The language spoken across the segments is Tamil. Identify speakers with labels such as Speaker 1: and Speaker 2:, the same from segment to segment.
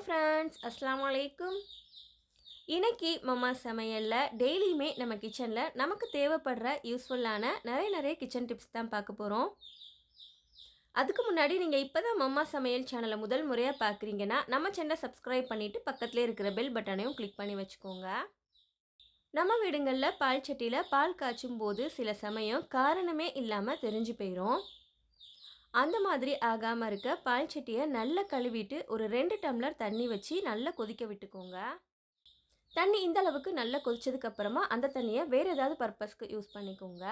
Speaker 1: ஹாய் ஃப்ரெண்ட்ஸ் அஸ்லாம் வலைக்கும் இன்றைக்கி மம்மா சமையலில் டெய்லியுமே நம்ம கிச்சனில் நமக்கு தேவைப்படுற யூஸ்ஃபுல்லான நிறைய நிறைய கிச்சன் டிப்ஸ் தான் பார்க்க போகிறோம் அதுக்கு முன்னாடி நீங்கள் இப்போ தான் மம்மா சமையல் சேனலை முதல் முறையாக பார்க்குறீங்கன்னா நம்ம சேனலை சப்ஸ்கிரைப் பண்ணிவிட்டு பக்கத்துலேயே இருக்கிற பெல் பட்டனையும் கிளிக் பண்ணி வச்சுக்கோங்க. நம்ம வீடுங்களில் பால் சட்டியில் பால் காய்ச்சும் போது சில சமயம் காரணமே இல்லாமல் தெரிஞ்சு போயிடும் அந்த மாதிரி ஆகாமல் இருக்க பால் சட்டியை நல்லா கழுவிட்டு ஒரு ரெண்டு டம்ளர் தண்ணி வச்சு நல்லா கொதிக்க விட்டுக்கோங்க. தண்ணி இந்த அளவுக்கு நல்லா கொதிச்சதுக்கப்புறமா அந்த தண்ணியை வேறு ஏதாவது பர்பஸ்க்கு யூஸ் பண்ணிக்கோங்க.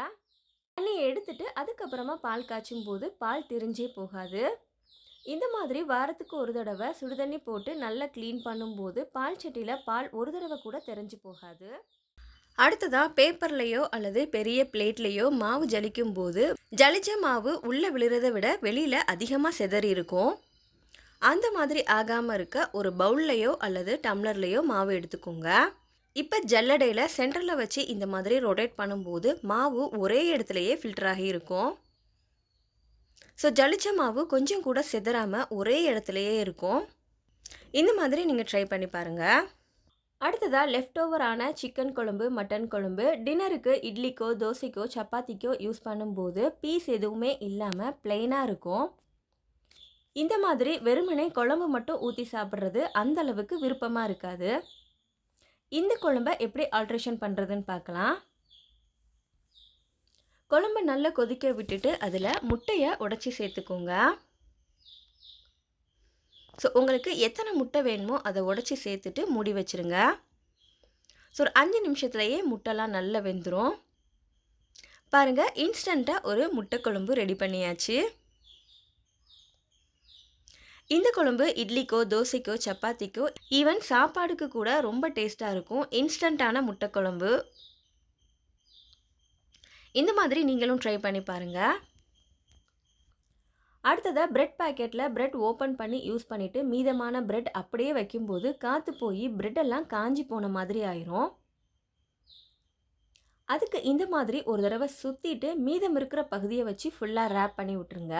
Speaker 1: தண்ணியை எடுத்துட்டு அதுக்கப்புறமா பால் காய்ச்சும் போது பால் திரிஞ்சே போகாது. இந்த மாதிரி வாரத்துக்கு ஒரு தடவை சுடுதண்ணி போட்டு நல்லா க்ளீன் பண்ணும்போது பால் சட்டியில் பால் ஒரு தடவை கூட தெரிஞ்சு போகாது. அடுத்ததாக பேப்பர்லேயோ அல்லது பெரிய பிளேட்லேயோ மாவு ஜலிக்கும் போது ஜலிச்ச மாவு உள்ளே விழுறதை விட வெளியில் அதிகமாக செதறி இருக்கும். அந்த மாதிரி ஆகாமல் இருக்க ஒரு பவுல்லையோ அல்லது டம்ளர்லேயோ மாவு எடுத்துக்கோங்க. இப்போ ஜல்லடையில் சென்டரில் வச்சு இந்த மாதிரி ரொட்டேட் பண்ணும்போது மாவு ஒரே இடத்துலையே ஃபில்டர் ஆகி இருக்கும். ஸோ ஜலிச்ச மாவு கொஞ்சம் கூட செதறாமல் ஒரே இடத்துலையே இருக்கும். இந்த மாதிரி நீங்கள் ட்ரை பண்ணி பாருங்கள் அடுத்ததாக லெஃப்ட் ஓவரான சிக்கன் குழம்பு மட்டன் குழம்பு. டின்னருக்கு இட்லிக்கோ தோசைக்கோ சப்பாத்திக்கோ யூஸ் பண்ணும்போது பீஸ் எதுவுமே இல்லாமல் பிளெயினாக இருக்கும். இந்த மாதிரி வெறுமனே குழம்பு மட்டும் ஊற்றி சாப்பிட்றது அந்த அளவுக்கு விருப்பமாக இருக்காது. இந்த குழம்ப எப்படி ஆல்ட்ரேஷன் பண்ணுறதுன்னு பார்க்கலாம். குழம்பு நல்லா கொதிக்க விட்டுட்டு அதில் முட்டையை உடச்சி சேர்த்துக்கோங்க. ஸோ உங்களுக்கு எத்தனை முட்டை வேணுமோ அதை உடச்சி சேர்த்துட்டு மூடி வச்சுருங்க. ஸோ ஒரு அஞ்சு நிமிஷத்துலையே முட்டைலாம் நல்லா வெந்துடும் பாருங்கள் இன்ஸ்டண்ட்டாக ஒரு முட்டை குழம்பு ரெடி பண்ணியாச்சு. இந்த குழம்பு இட்லிக்கோ தோசைக்கோ சப்பாத்திக்கோ ஈவன் சாப்பாடுக்கு கூட ரொம்ப டேஸ்ட்டாக இருக்கும். இன்ஸ்டண்ட்டான முட்டை குழம்பு. இந்த மாதிரி நீங்களும் ட்ரை பண்ணி பாருங்கள் அடுத்ததாக பிரெட் பேக்கெட்டில் பிரெட் ஓப்பன் பண்ணி யூஸ் பண்ணிவிட்டு மீதமான பிரெட் அப்படியே வைக்கும்போது காற்று போய் பிரெட்டெல்லாம் காஞ்சி போன மாதிரி ஆயிரும். அதுக்கு இந்த மாதிரி ஒரு தடவை சுற்றிட்டு மீதம் இருக்கிற பகுதியை வச்சு ஃபுல்லாக ரேப் பண்ணி விட்டுருங்க.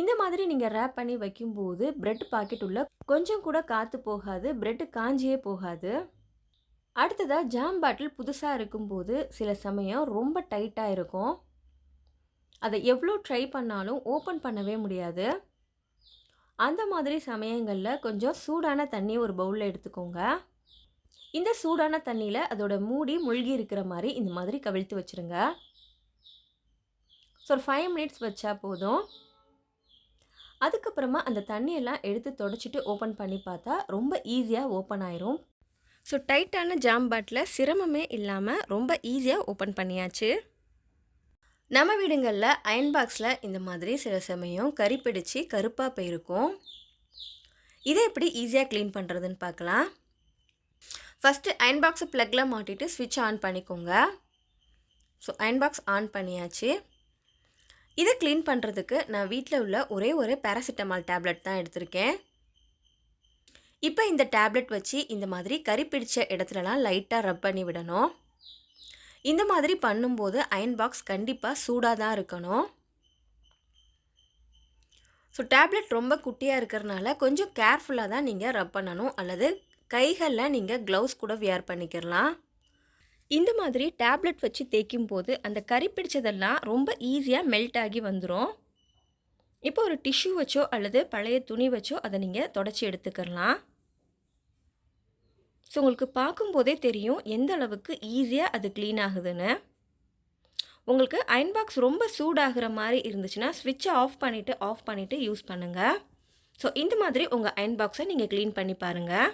Speaker 1: இந்த மாதிரி நீங்கள் ரேப் பண்ணி வைக்கும்போது பிரெட் பாக்கெட் உள்ள கொஞ்சம் கூட காற்று போகாது பிரெட்டு காஞ்சியே போகாது. அடுத்ததாக ஜாம் பாட்டில் புதுசாக இருக்கும்போது சில சமயம் ரொம்ப டைட்டாக இருக்கும். அதை எவ்வளோ ட்ரை பண்ணாலும் ஓப்பன் பண்ணவே முடியாது. அந்த மாதிரி சமயங்களில் கொஞ்சம் சூடான தண்ணி ஒரு பவுலில் எடுத்துக்கோங்க. இந்த சூடான தண்ணியில் அதோட மூடி மூழ்கி இருக்கிற மாதிரி இந்த மாதிரி கவிழ்த்து வச்சுருங்க. ஸோ ஒரு ஃபைவ் மினிட்ஸ் வச்சா போதும். அதுக்கப்புறமா அந்த தண்ணியெல்லாம் எடுத்து தொடச்சிட்டு ஓப்பன் பண்ணி பார்த்தா ரொம்ப ஈஸியாக ஓப்பன் ஆயிரும். ஸோ டைட்டான ஜாம் பாட்டில் சிரமமே இல்லாமல் ரொம்ப ஈஸியாக ஓப்பன் பண்ணியாச்சு. நம்ம வீடுங்களில் அயன் பாக்ஸில் இந்த மாதிரி சில சமயம் கறி பிடிச்சி கருப்பாக போயிருக்கும். இதை எப்படி ஈஸியாக க்ளீன் பண்ணுறதுன்னு பார்க்கலாம். ஃபஸ்ட்டு அயன் பாக்ஸை ப்ளக்கில் மாட்டிட்டு ஸ்விட்ச் ஆன் பண்ணிக்கோங்க. ஸோ அயன் பாக்ஸ் ஆன் பண்ணியாச்சு. இதை க்ளீன் பண்ணுறதுக்கு நான் வீட்டில் உள்ள ஒரே ஒரு பேராசிட்டமால் டேப்லெட் தான் எடுத்திருக்கேன். இப்போ இந்த டேப்லெட் வச்சு இந்த மாதிரி கறி பிடிச்ச இடத்துலலாம் லைட்டாக ரப் பண்ணி விடணும். இந்த மாதிரி பண்ணும்போது அயன் பாக்ஸ் கண்டிப்பாக சூடாக தான் இருக்கணும். ஸோ டேப்லெட் ரொம்ப குட்டியாக இருக்கிறனால கொஞ்சம் கேர்ஃபுல்லாக தான் நீங்கள் ரப் பண்ணணும். அல்லது கைகளில் நீங்கள் க்ளவுஸ் கூட வியர் பண்ணிக்கிறலாம் இந்த மாதிரி டேப்லெட் வச்சு தேய்க்கும் போது அந்த கறி பிடிச்சதெல்லாம் ரொம்ப ஈஸியாக மெல்ட் ஆகி வந்துடும் இப்போ ஒரு டிஷ்யூ வச்சோ அல்லது பழைய துணி வச்சோ அதை நீங்கள் தொடச்சி எடுத்துக்கலாம். ஸோ உங்களுக்கு பார்க்கும்போதே தெரியும் எந்த அளவுக்கு ஈஸியாக அது க்ளீன் ஆகுதுன்னு. உங்களுக்கு அயன் பாக்ஸ் ரொம்ப சூடாகிற மாதிரி இருந்துச்சுன்னா ஸ்விட்சை ஆஃப் பண்ணிவிட்டு ஆஃப் பண்ணிவிட்டு யூஸ் பண்ணுங்கள் ஸோ இந்த மாதிரி உங்கள் அயன் பாக்ஸை நீங்கள் க்ளீன் பண்ணி பாருங்கள்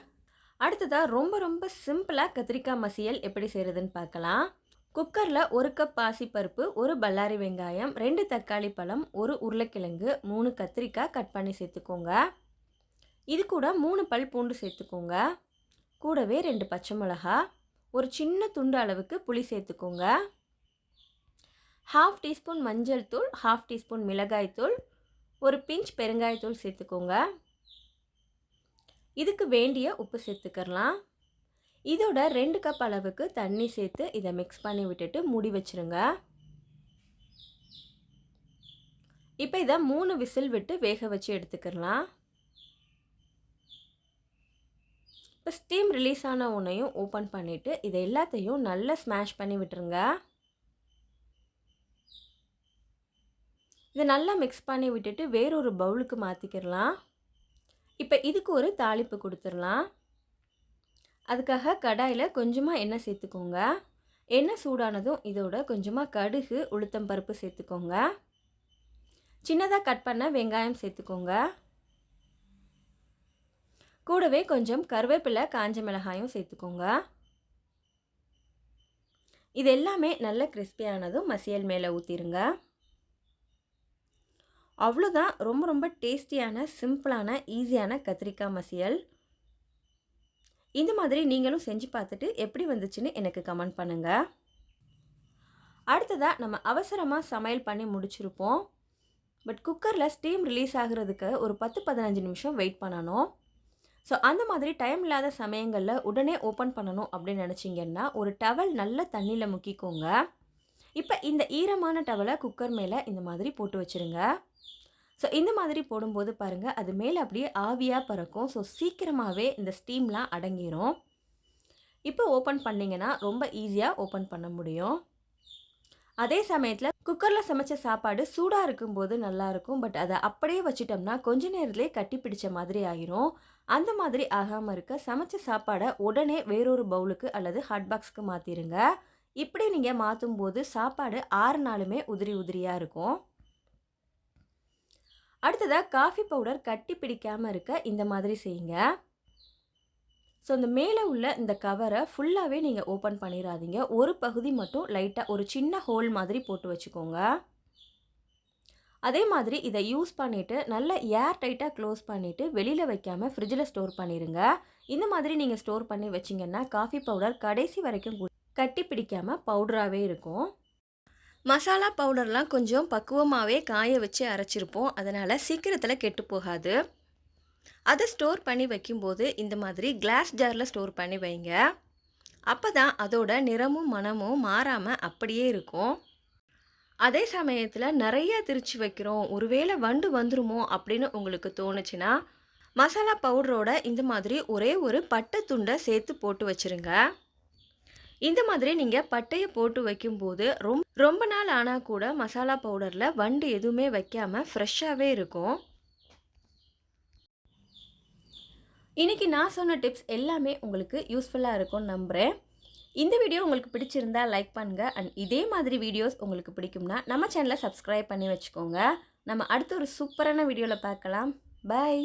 Speaker 1: அடுத்ததாக ரொம்ப ரொம்ப சிம்பிளாக கத்திரிக்காய் மசியல் எப்படி செய்கிறதுன்னு பார்க்கலாம். குக்கரில் ஒரு கப் பாசிப்பருப்பு ஒரு பல்லாரி வெங்காயம் ரெண்டு தக்காளி பழம் ஒரு உருளைக்கிழங்கு மூணு கத்திரிக்காய் கட் பண்ணி சேர்த்துக்கோங்க. இது கூட மூணு பல் பூண்டு சேர்த்துக்கோங்க. கூடவே ரெண்டு பச்சை மிளகா ஒரு சின்ன துண்டு அளவுக்கு புளி சேர்த்துக்கோங்க. ஹாஃப் டீஸ்பூன் மஞ்சள் தூள் ஹாஃப் டீஸ்பூன் மிளகாய்த்தூள் ஒரு பிஞ்ச் பெருங்காயத்தூள் சேர்த்துக்கோங்க. இதுக்கு வேண்டிய உப்பு சேர்த்துக்கிறலாம் இதோட ரெண்டு கப் அளவுக்கு தண்ணி சேர்த்து இதை மிக்ஸ் பண்ணி விட்டுட்டு மூடி வச்சுருங்க. இப்போ இதை மூணு விசில் விட்டு வேக வச்சு எடுத்துக்கிறலாம் இப்போ ஸ்டீம் ரிலீஸ் ஆன உன்னையும் ஓப்பன் பண்ணிவிட்டு இதை எல்லாத்தையும் நல்லா ஸ்மாஷ் பண்ணி விட்டுருங்க. இதை நல்லா மிக்ஸ் பண்ணி விட்டுட்டு வேறொரு பவுலுக்கு மாற்றிக்கிடலாம் இப்போ இதுக்கு ஒரு தாளிப்பு கொடுத்துடலாம். அதுக்காக கடாயில் கொஞ்சமாக எண்ணெய் சேர்த்துக்கோங்க. எண்ணெய் சூடானதும் இதோட கொஞ்சமாக கடுகு உளுத்தம் பருப்பு சேர்த்துக்கோங்க. சின்னதாக கட் பண்ண வெங்காயம் சேர்த்துக்கோங்க. கூடவே கொஞ்சம் கருவேப்பிலை காஞ்ச மிளகாயும் சேர்த்துக்கோங்க. இது எல்லாமே நல்ல கிறிஸ்பியானதும் மசியல் மேலே ஊற்றிடுங்க அவ்வளோதான். ரொம்ப ரொம்ப டேஸ்டியான சிம்பிளான ஈஸியான கத்திரிக்காய் மசியல். இந்த மாதிரி நீங்களும் செஞ்சு பார்த்துட்டு எப்படி வந்துச்சுன்னு எனக்கு கமெண்ட் பண்ணுங்கள் அடுத்ததாக நம்ம அவசரமாக சமையல் பண்ணி முடிச்சிருப்போம். பட் குக்கரில் ஸ்டீம் ரிலீஸ் ஆகிறதுக்கு ஒரு பத்து பதினஞ்சு நிமிஷம் வெயிட் பண்ணணும். ஸோ அந்த மாதிரி டைம் இல்லாத சமயங்களில் உடனே ஓப்பன் பண்ணணும் அப்படின்னு நினச்சிங்கன்னா ஒரு டவல் நல்ல தண்ணியில் முக்கிக்கோங்க. இப்போ இந்த ஈரமான டவலை குக்கர் மேலே இந்த மாதிரி போட்டு வச்சுருங்க. ஸோ இந்த மாதிரி போடும்போது பாருங்கள் அது மேலே அப்படியே ஆவியாக பறக்கும். ஸோ சீக்கிரமாகவே இந்த ஸ்டீம்லாம் அடங்கிரும். இப்போ ஓப்பன் பண்ணிங்கன்னா ரொம்ப ஈஸியாக ஓப்பன் பண்ண முடியும். அதே சமயத்தில் குக்கரில் சமைச்ச சாப்பாடு சூடாக இருக்கும்போது நல்லாயிருக்கும். பட் அதை அப்படியே வச்சிட்டோம்னா கொஞ்ச நேரத்துலேயே கட்டி பிடிச்ச மாதிரி ஆகிரும் அந்த மாதிரி ஆகாமல் இருக்க சமைச்ச சாப்பாடை உடனே வேறொரு பவுலுக்கு அல்லது ஹாட் பாக்ஸ்க்கு மாற்றிடுங்க இப்படி நீங்கள் மாற்றும் போது சாப்பாடு ஆறு நாளுமே உதிரி உதிரியாக இருக்கும். அடுத்ததாக காஃபி பவுடர் கட்டி பிடிக்காமல் இருக்க இந்த மாதிரி செய்யுங்க. ஸோ இந்த மேலே உள்ள இந்த கவரை ஃபுல்லாகவே நீங்கள் ஓப்பன் பண்ணிடாதீங்க ஒரு பகுதி மட்டும் லைட்டாக ஒரு சின்ன ஹோல் மாதிரி போட்டு வச்சுக்கோங்க. அதே மாதிரி இதை யூஸ் பண்ணிவிட்டு நல்ல ஏர் டைட்டாக க்ளோஸ் பண்ணிவிட்டு வெளியில் வைக்காமல் ஃப்ரிட்ஜில் ஸ்டோர் பண்ணிடுங்க இந்த மாதிரி நீங்கள் ஸ்டோர் பண்ணி வச்சிங்கன்னா காஃபி பவுடர் கடைசி வரைக்கும் கட்டி பிடிக்காமல் பவுடராகவே இருக்கும். மசாலா பவுடர்லாம் கொஞ்சம் பக்குவமாகவே காய வச்சு அரைச்சிருப்போம். அதனால் சீக்கிரத்தில் கெட்டு போகாது. அதை ஸ்டோர் பண்ணி வைக்கும்போது இந்த மாதிரி கிளாஸ் ஜாரில் ஸ்டோர் பண்ணி வைங்க. அப்போ தான் அதோட நிறமும் மனமும் மாறாமல் அப்படியே இருக்கும். அதே சமயத்தில் நிறையா திரிச்சு வைக்கிறோம். ஒருவேளை வண்டு வந்துருமோ அப்படின்னு உங்களுக்கு தோணுச்சுன்னா மசாலா பவுடரோட இந்த மாதிரி ஒரே ஒரு பட்டை துண்டை சேர்த்து போட்டு வச்சுருங்க. இந்த மாதிரி நீங்கள் பட்டையை போட்டு வைக்கும்போது ரொம்ப ரொம்ப நாள் ஆனால் கூட மசாலா பவுடரில் வண்டு எதுவுமே வைக்காமல் ஃப்ரெஷ்ஷாகவே இருக்கும். இன்றைக்கி நான் சொன்ன டிப்ஸ் எல்லாமே உங்களுக்கு யூஸ்ஃபுல்லாக இருக்கும்னு நம்புகிறேன் இந்த வீடியோ உங்களுக்கு பிடிச்சிருந்தா லைக் பண்ணுங்கள் அண்ட் இதே மாதிரி வீடியோஸ் உங்களுக்கு பிடிக்கும்னா நம்ம சேனலை சப்ஸ்கிரைப் பண்ணி வச்சுக்கோங்க. நம்ம அடுத்த ஒரு சூப்பரான வீடியோவில் பார்க்கலாம். பாய்